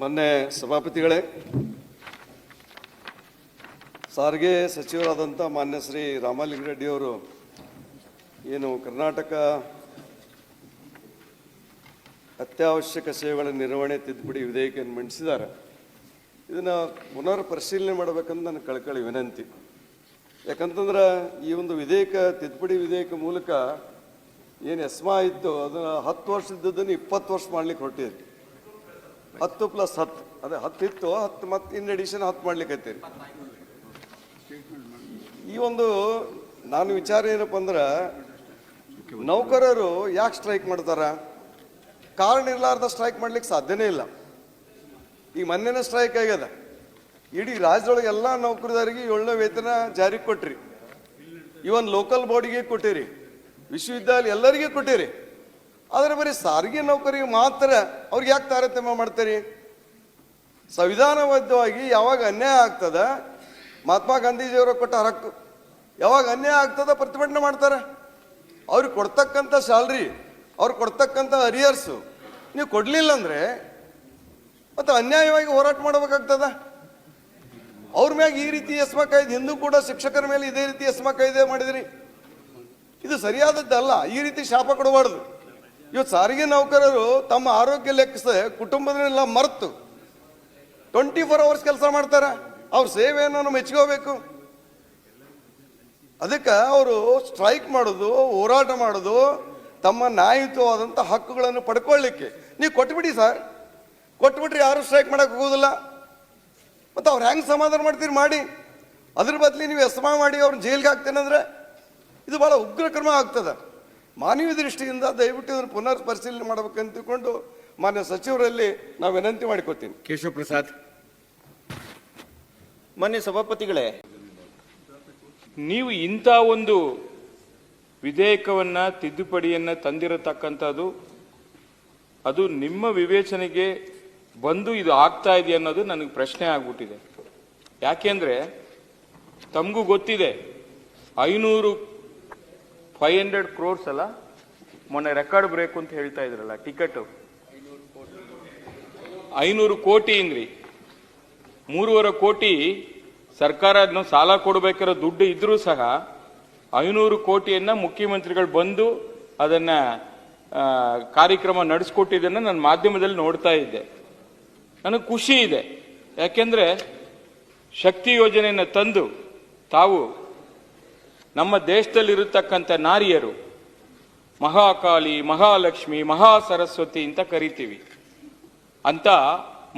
ಮೊನ್ನೆ ಸಭಾಪತಿಗಳೇ, ಸಾರಿಗೆ ಸಚಿವರಾದಂಥ ಮಾನ್ಯ ಶ್ರೀ ರಾಮಲಿಂಗರೆಡ್ಡಿಯವರು ಏನು ಕರ್ನಾಟಕ ಅತ್ಯವಶ್ಯಕ ಸೇವೆಗಳ ನಿರ್ವಹಣೆ ತಿದ್ದುಪಡಿ ವಿಧೇಯಕವನ್ನು ಮಂಡಿಸಿದ್ದಾರೆ. ಇದನ್ನು ಪುನರ್ ಪರಿಶೀಲನೆ ಮಾಡಬೇಕಂತ ನನ್ನ ಕಳಕಳಿ ವಿನಂತಿ. ಯಾಕಂತಂದ್ರೆ ಈ ಒಂದು ವಿಧೇಯಕ, ತಿದ್ದುಪಡಿ ವಿಧೇಯಕ ಮೂಲಕ ಏನು ಎಸ್ಮಾ ಇತ್ತು ಅದನ್ನು ಹತ್ತು ವರ್ಷದ್ದನ್ನು ಇಪ್ಪತ್ತು ವರ್ಷ ಮಾಡ್ಲಿಕ್ಕೆ ಹೊರಟಿದೆ. ಹತ್ತು ಪ್ಲಸ್ ಹತ್ತು. ಅದೇ ಹತ್ತು ಇತ್ತು, ಹತ್ತು ಮತ್ತೆ ಇನ್ ಅಡಿಷನ್ ಹತ್ತು ಮಾಡ್ಲಿಕ್ಕೆ ಐತೆ ಈ ಒಂದು ನಾನು ವಿಚಾರ ಏನಪ್ಪ ಅಂದ್ರೆ, ನೌಕರರು ಯಾಕೆ ಸ್ಟ್ರೈಕ್ ಮಾಡ್ತಾರ? ಕಾರಣ ಇರಲಾರ್ದ ಸ್ಟ್ರೈಕ್ ಮಾಡ್ಲಿಕ್ಕೆ ಸಾಧ್ಯನೇ ಇಲ್ಲ. ಈ ಮೊನ್ನೆನೇ ಸ್ಟ್ರೈಕ್ ಆಗ್ಯದ. ಇಡೀ ರಾಜ್ಯದೊಳಗೆ ಎಲ್ಲ ನೌಕರದಾರಿಗೆ ಏಳನೇ ವೇತನ ಜಾರಿಗೆ ಕೊಟ್ರಿ. ಒಂದು ಲೋಕಲ್ ಬಾಡಿಗೆ ಕೊಟ್ಟಿರಿ. ವಿಶ್ವವಿದ್ಯಾಲಯ ಎಲ್ಲರಿಗೆ ಕೊಟ್ಟಿರಿ. ಆದರೆ ಬರೀ ಸಾರಿಗೆ ನೌಕರಿಗೆ ಮಾತ್ರ ಅವ್ರಿಗೆ ಯಾಕೆ ತಾರತಮ್ಯ ಮಾಡ್ತೀರಿ? ಸಂವಿಧಾನಬದ್ಧವಾಗಿ ಯಾವಾಗ ಅನ್ಯಾಯ ಆಗ್ತದ? ಮಹಾತ್ಮ ಗಾಂಧೀಜಿಯವರು ಕೊಟ್ಟ ಹಕ್ಕು ಯಾವಾಗ ಅನ್ಯಾಯ ಆಗ್ತದ ಪ್ರತಿಭಟನೆ ಮಾಡ್ತಾರೆ? ಅವ್ರಿಗೆ ಕೊಡ್ತಕ್ಕಂಥ ಸ್ಯಾಲ್ರಿ, ಅವ್ರು ಕೊಡ್ತಕ್ಕಂಥ ಅರಿಯರ್ಸು ನೀವು ಕೊಡಲಿಲ್ಲ ಅಂದ್ರೆ ಮತ್ತೆ ಅನ್ಯಾಯವಾಗಿ ಹೋರಾಟ ಮಾಡಬೇಕಾಗ್ತದ? ಅವ್ರ ಮ್ಯಾಗ ಈ ರೀತಿ ಎಸ್ಮ ಕಾಯ್ದೆ, ಹಿಂದೂ ಕೂಡ ಶಿಕ್ಷಕರ ಮೇಲೆ ಇದೇ ರೀತಿ ಎಸ್ಮ ಕಾಯ್ದೆ ಮಾಡಿದ್ರಿ. ಇದು ಸರಿಯಾದದ್ದಲ್ಲ, ಈ ರೀತಿ ಶಾಪ ಕೊಡಬಾರ್ದು. ಇವತ್ತು ಸಾರಿಗೆ ನೌಕರರು ತಮ್ಮ ಆರೋಗ್ಯ ಲೆಕ್ಕಿಸದೆ ಕುಟುಂಬದನ್ನೆಲ್ಲ ಮರೆತು ಟ್ವೆಂಟಿ ಫೋರ್ ಅವರ್ಸ್ ಕೆಲಸ ಮಾಡ್ತಾರೆ. ಅವ್ರ ಸೇವೆಯನ್ನು ಮೆಚ್ಕೋಬೇಕು. ಅದಕ್ಕೆ ಅವರು ಸ್ಟ್ರೈಕ್ ಮಾಡೋದು, ಹೋರಾಟ ಮಾಡೋದು, ತಮ್ಮ ನ್ಯಾಯಯುತವಾದಂಥ ಹಕ್ಕುಗಳನ್ನು ಪಡ್ಕೊಳ್ಳಿಕ್ಕೆ. ನೀವು ಕೊಟ್ಬಿಡಿ ಸರ್. ಕೊಟ್ಬಿಟ್ರೆ ಯಾರು ಸ್ಟ್ರೈಕ್ ಮಾಡೋಕೆ ಹೋಗೋದಿಲ್ಲ. ಮತ್ತು ಅವ್ರು ಹೆಂಗೆ ಸಮಾಧಾನ ಮಾಡ್ತೀರಿ ಮಾಡಿ. ಅದ್ರ ಬದಲಿ ನೀವು ಎಸ್ಮಾ ಮಾಡಿ ಅವ್ರನ್ನ ಜೈಲಿಗೆ ಹಾಕ್ತೇನೆ ಅಂದರೆ ಇದು ಭಾಳ ಉಗ್ರ ಕ್ರಮ ಆಗ್ತದೆ. ಮಾನವೀಯ ದೃಷ್ಟಿಯಿಂದ ದಯವಿಟ್ಟು ಇದನ್ನು ಪುನರ್ ಪರಿಶೀಲನೆ ಮಾಡ್ಬೇಕಂತ ತಿಳ್ಕೊಂಡು ಮಾನ್ಯ ಸಚಿವರಲ್ಲಿ ನಾವು ವಿನಂತಿ ಮಾಡಿಕೊತೀನಿ ಕೇಶವ ಪ್ರಸಾದ್. ಮಾನ್ಯ ಸಭಾಪತಿಗಳೇ, ನೀವು ಇಂಥ ಒಂದು ವಿಧೇಯಕವನ್ನು, ತಿದ್ದುಪಡಿಯನ್ನು ತಂದಿರತಕ್ಕಂಥದ್ದು, ಅದು ನಿಮ್ಮ ವಿವೇಚನೆಗೆ ಬಂದು ಇದು ಆಗ್ತಾ ಇದೆ ಅನ್ನೋದು ನನಗೆ ಪ್ರಶ್ನೆ ಆಗ್ಬಿಟ್ಟಿದೆ. ಯಾಕೆಂದರೆ ತಮಗೂ ಗೊತ್ತಿದೆ, ಐನೂರು ಫೈವ್ ಹಂಡ್ರೆಡ್ ಕ್ರೋರ್ಸ್ ಅಲ್ಲ? ಮೊನ್ನೆ ರೆಕಾರ್ಡ್ ಬ್ರೇಕ್ ಅಂತ ಹೇಳ್ತಾ ಇದ್ರಲ್ಲ ಟಿಕೆಟ್ ಐನೂರು ಕೋಟಿ ಇಂದ್ರಿ. ಮೂರುವರೆ ಕೋಟಿ ಸರ್ಕಾರ ಸಾಲ ಕೊಡಬೇಕಿರೋ ದುಡ್ಡು ಇದ್ರೂ ಸಹ ಐನೂರು ಕೋಟಿಯನ್ನ ಮುಖ್ಯಮಂತ್ರಿಗಳು ಬಂದು ಅದನ್ನ ಕಾರ್ಯಕ್ರಮ ನಡೆಸ್ಕೊಟ್ಟಿದ್ದನ್ನು ನಾನು ಮಾಧ್ಯಮದಲ್ಲಿ ನೋಡ್ತಾ ಇದ್ದೆ. ನನಗೆ ಖುಷಿ ಇದೆ. ಯಾಕೆಂದ್ರೆ ಶಕ್ತಿ ಯೋಜನೆಯನ್ನು ತಂದು ತಾವು ನಮ್ಮ ದೇಶದಲ್ಲಿರತಕ್ಕಂಥ ನಾರಿಯರು, ಮಹಾಕಾಳಿ, ಮಹಾಲಕ್ಷ್ಮಿ ಮಹಾ ಸರಸ್ವತಿ ಅಂತ ಕರಿತೀವಿ. ಅಂತ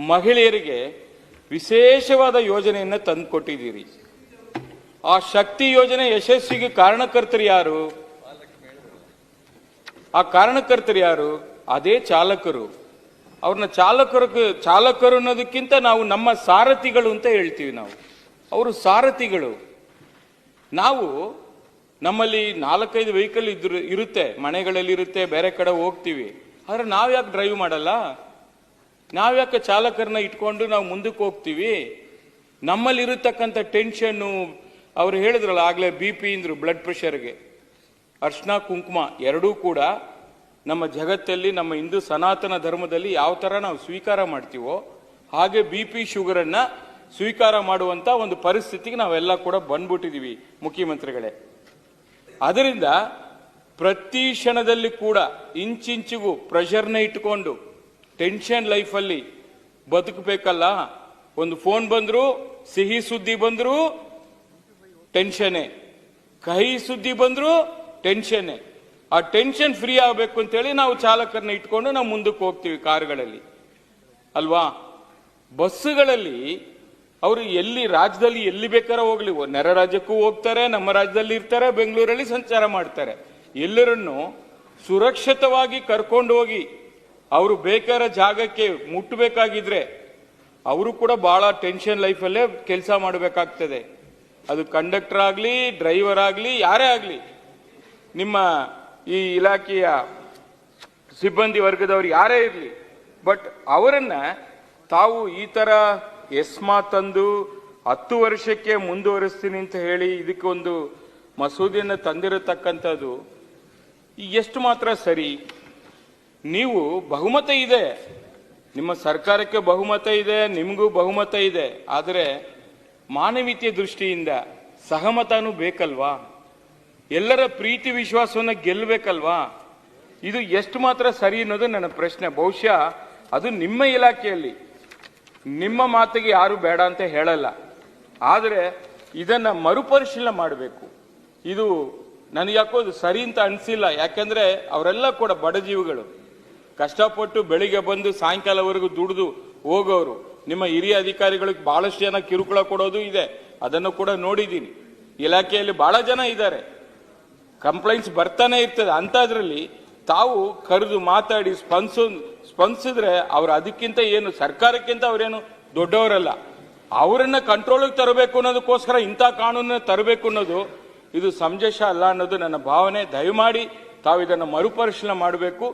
ಮಹಿಳೆಯರಿಗೆ ವಿಶೇಷವಾದ ಯೋಜನೆಯನ್ನು ತಂದುಕೊಟ್ಟಿದ್ದೀರಿ. ಆ ಶಕ್ತಿ ಯೋಜನೆ ಯಶಸ್ವಿಗೆ ಕಾರಣಕರ್ತರು ಯಾರು? ಆ ಕಾರಣಕರ್ತರು ಯಾರು? ಅದೇ ಚಾಲಕರು. ಅವ್ರನ್ನ ಚಾಲಕರು ಚಾಲಕರು ಅನ್ನೋದಕ್ಕಿಂತ ನಾವು ನಮ್ಮ ಸಾರಥಿಗಳು ಅಂತ ಹೇಳ್ತೀವಿ ನಾವು. ಅವರು ಸಾರಥಿಗಳು. ನಾವು ನಮ್ಮಲ್ಲಿ ನಾಲ್ಕೈದು ವೆಹಿಕಲ್ ಇದ್ರು, ಇರುತ್ತೆ. ಮನೆಗಳಲ್ಲಿ ಇರುತ್ತೆ ಬೇರೆ ಕಡೆ ಹೋಗ್ತೀವಿ. ಆದರೆ ನಾವು ಯಾಕೆ ಡ್ರೈವ್ ಮಾಡಲ್ಲ? ನಾವು ಯಾಕೆ ಚಾಲಕರನ್ನ ಇಟ್ಕೊಂಡು ನಾವು ಮುಂದಕ್ಕೆ ಹೋಗ್ತೀವಿ? ನಮ್ಮಲ್ಲಿ ಇರತಕ್ಕಂಥ ಟೆನ್ಷನ್ನು ಅವ್ರು ಹೇಳಿದ್ರಲ್ಲ, ಆಗಲೇ ಬಿ ಪಿ ಇಂದ್ರು ಬ್ಲಡ್ ಪ್ರೆಷರ್ಗೆ ಅರ್ಶನ, ಕುಂಕುಮ ಎರಡೂ ಕೂಡ ನಮ್ಮ ಜಗತ್ತಲ್ಲಿ, ನಮ್ಮ ಹಿಂದೂ ಸನಾತನ ಧರ್ಮದಲ್ಲಿ ಯಾವ ಥರ ನಾವು ಸ್ವೀಕಾರ ಮಾಡ್ತೀವೋ, ಹಾಗೆ ಬಿ ಪಿ ಶುಗರನ್ನು ಸ್ವೀಕಾರ ಮಾಡುವಂಥ ಒಂದು ಪರಿಸ್ಥಿತಿಗೆ ನಾವೆಲ್ಲ ಕೂಡ ಬಂದ್ಬಿಟ್ಟಿದ್ದೀವಿ ಮುಖ್ಯಮಂತ್ರಿಗಳೇ. ಅದರಿಂದ ಪ್ರತಿ ಕ್ಷಣದಲ್ಲಿ ಕೂಡ ಇಂಚಿಂಚಿಗೂ ಪ್ರೆಷರ್ನ ಇಟ್ಕೊಂಡು ಟೆನ್ಷನ್ ಲೈಫಲ್ಲಿ ಬದುಕಬೇಕಲ್ಲ? ಒಂದು ಫೋನ್ ಬಂದರೂ, ಸಿಹಿ ಸುದ್ದಿ ಬಂದರೂ ಟೆನ್ಷನ್ನೇ ಕಹಿ ಸುದ್ದಿ ಬಂದರೂ ಟೆನ್ಷನ್ನೇ ಆ ಟೆನ್ಷನ್ ಫ್ರೀ ಆಗಬೇಕು ಅಂತೇಳಿ ನಾವು ಚಾಲಕರನ್ನ ಇಟ್ಕೊಂಡು ನಾವು ಮುಂದಕ್ಕೆ ಹೋಗ್ತೀವಿ ಕಾರುಗಳಲ್ಲಿ. ಅಲ್ವಾ? ಬಸ್ಸುಗಳಲ್ಲಿ ಅವರು ಎಲ್ಲಿ ರಾಜ್ಯದಲ್ಲಿ ಎಲ್ಲಿ ಬೇಕಾರ ಹೋಗ್ಲಿ. ನೆರೆ ರಾಜ್ಯಕ್ಕೂ ಹೋಗ್ತಾರೆ, ನಮ್ಮ ರಾಜ್ಯದಲ್ಲಿ ಇರ್ತಾರೆ, ಬೆಂಗಳೂರಲ್ಲಿ ಸಂಚಾರ ಮಾಡ್ತಾರೆ. ಎಲ್ಲರನ್ನು ಸುರಕ್ಷಿತವಾಗಿ ಕರ್ಕೊಂಡು ಹೋಗಿ ಅವರು ಬೇಕಾದ ಜಾಗಕ್ಕೆ ಮುಟ್ಟಬೇಕಾಗಿದ್ರೆ ಅವರು ಕೂಡ ಬಹಳ ಟೆನ್ಷನ್ ಲೈಫಲ್ಲೇ ಕೆಲಸ ಮಾಡಬೇಕಾಗ್ತದೆ. ಅದು ಕಂಡಕ್ಟರ್ ಆಗಲಿ, ಡ್ರೈವರ್ ಆಗಲಿ, ಯಾರೇ ಆಗಲಿ, ನಿಮ್ಮ ಈ ಇಲಾಖೆಯ ಸಿಬ್ಬಂದಿ ವರ್ಗದವರು ಯಾರೇ ಇರಲಿ, ಬಟ್ ಅವರನ್ನು ತಾವು ಈ ತರ ಎಸ್ಮಾ ತಂದು ಹತ್ತು ವರ್ಷಕ್ಕೆ ಮುಂದುವರಿಸ್ತೀನಿ ಅಂತ ಹೇಳಿ ಇದಕ್ಕೆ ಒಂದು ಮಸೂದೆಯನ್ನು ತಂದಿರತಕ್ಕಂಥದ್ದು ಎಷ್ಟು ಮಾತ್ರ ಸರಿ. ನೀವು ಬಹುಮತ ಇದೆ. ನಿಮ್ಮ ಸರ್ಕಾರಕ್ಕೆ ಬಹುಮತ ಇದೆ, ನಿಮಗೂ ಬಹುಮತ ಇದೆ. ಆದರೆ ಮಾನವೀಯತೆ ದೃಷ್ಟಿಯಿಂದ ಸಹಮತನೂ ಬೇಕಲ್ವಾ? ಎಲ್ಲರ ಪ್ರೀತಿ ವಿಶ್ವಾಸವನ್ನು ಗೆಲ್ಲಬೇಕಲ್ವಾ ಇದು ಎಷ್ಟು ಮಾತ್ರ ಸರಿ ಅನ್ನೋದು ನನ್ನ ಪ್ರಶ್ನೆ. ಬಹುಶಃ ಅದು ನಿಮ್ಮ ಇಲಾಖೆಯಲ್ಲಿ. ನಿಮ್ಮ ಮಾತಿಗೆ ಯಾರು ಬೇಡ ಅಂತ ಹೇಳಲ್ಲ. ಆದರೆ ಇದನ್ನ ಮರುಪರಿಶೀಲನೆ ಮಾಡಬೇಕು. ಇದು ನನಗೆ ಯಾಕೋ ಇದು ಸರಿ ಅಂತ ಅನಿಸಿಲ್ಲ. ಯಾಕೆಂದರೆ ಅವರೆಲ್ಲ ಕೂಡ ಬಡಜೀವಿಗಳು ಕಷ್ಟಪಟ್ಟು ಬೆಳಿಗ್ಗೆ ಬಂದು ಸಾಯಂಕಾಲವರೆಗೂ ದುಡಿದು ಹೋಗೋರು. ನಿಮ್ಮ ಹಿರಿಯ ಅಧಿಕಾರಿಗಳಿಗೆ ಬಹಳಷ್ಟು ಜನ ಕಿರುಕುಳ ಕೊಡೋದು ಇದೆ. ಅದನ್ನು ಕೂಡ ನೋಡಿದ್ದೀನಿ. ಇಲಾಖೆಯಲ್ಲಿ ಬಹಳ ಜನ ಇದ್ದಾರೆ. ಕಂಪ್ಲೇಂಟ್ಸ್ ಬರ್ತಾನೆ ಇರ್ತದೆ. ಅಂಥದ್ರಲ್ಲಿ ತಾವು ಕರೆದು ಮಾತಾಡಿ, ಸ್ಪಂದಿಸೋ ಸ್ಪಂದಿಸಿದ್ರೆ ಅವ್ರು ಅದಕ್ಕಿಂತ ಏನು, ಸರ್ಕಾರಕ್ಕಿಂತ ಅವರೇನು ದೊಡ್ಡವರಲ್ಲ. ಅವರನ್ನ ಕಂಟ್ರೋಲಿಗೆ ತರಬೇಕು ಅನ್ನೋದಕ್ಕೋಸ್ಕರ ಇಂಥ ಕಾನೂನನ್ನ ತರಬೇಕು ಅನ್ನೋದು ಇದು ಸಮಂಜಸ ಅಲ್ಲ ಅನ್ನೋದು ನನ್ನ ಭಾವನೆ. ದಯಮಾಡಿ ತಾವು ಇದನ್ನು ಮರುಪರಿಶೀಲನೆ ಮಾಡಬೇಕು.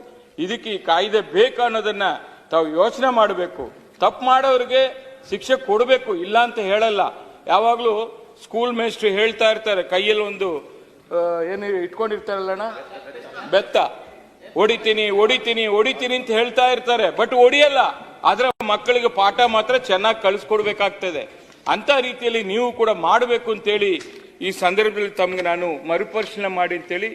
ಇದಕ್ಕೆ ಈ ಕಾಯ್ದೆ ಬೇಕು ಅನ್ನೋದನ್ನ ತಾವು ಯೋಚನೆ ಮಾಡಬೇಕು. ತಪ್ಪು ಮಾಡೋರಿಗೆ ಶಿಕ್ಷೆ ಕೊಡಬೇಕು, ಇಲ್ಲ ಅಂತ ಹೇಳಲ್ಲ. ಯಾವಾಗಲೂ ಸ್ಕೂಲ್ ಮೇಸ್ಟ್ರು ಹೇಳ್ತಾ ಇರ್ತಾರೆ, ಕೈಯಲ್ಲಿ ಒಂದು ಏನು ಇಟ್ಕೊಂಡಿರ್ತಾರಲ್ಲಣ್ಣ? ಬೆತ್ತ. ಹೊಡಿತೀನಿ ಹೊಡಿತೀನಿ ಹೊಡಿತೀನಿ ಅಂತ ಹೇಳ್ತಾ ಇರ್ತಾರೆ. ಬಟ್ ಹೊಡಿಯಲ್ಲ ಆದ್ರೆ ಮಕ್ಕಳಿಗೆ ಪಾಠ ಮಾತ್ರ ಚೆನ್ನಾಗಿ ಕಳಿಸ್ಕೊಡ್ಬೇಕಾಗ್ತದೆ. ಅಂತ ರೀತಿಯಲ್ಲಿ ನೀವು ಕೂಡ ಮಾಡಬೇಕು ಅಂತೇಳಿ ಈ ಸಂದರ್ಭದಲ್ಲಿ ತಮ್ಗೆ ನಾನು ಮರುಪರಿಶೀಲನೆ ಮಾಡಿ ಅಂತೇಳಿ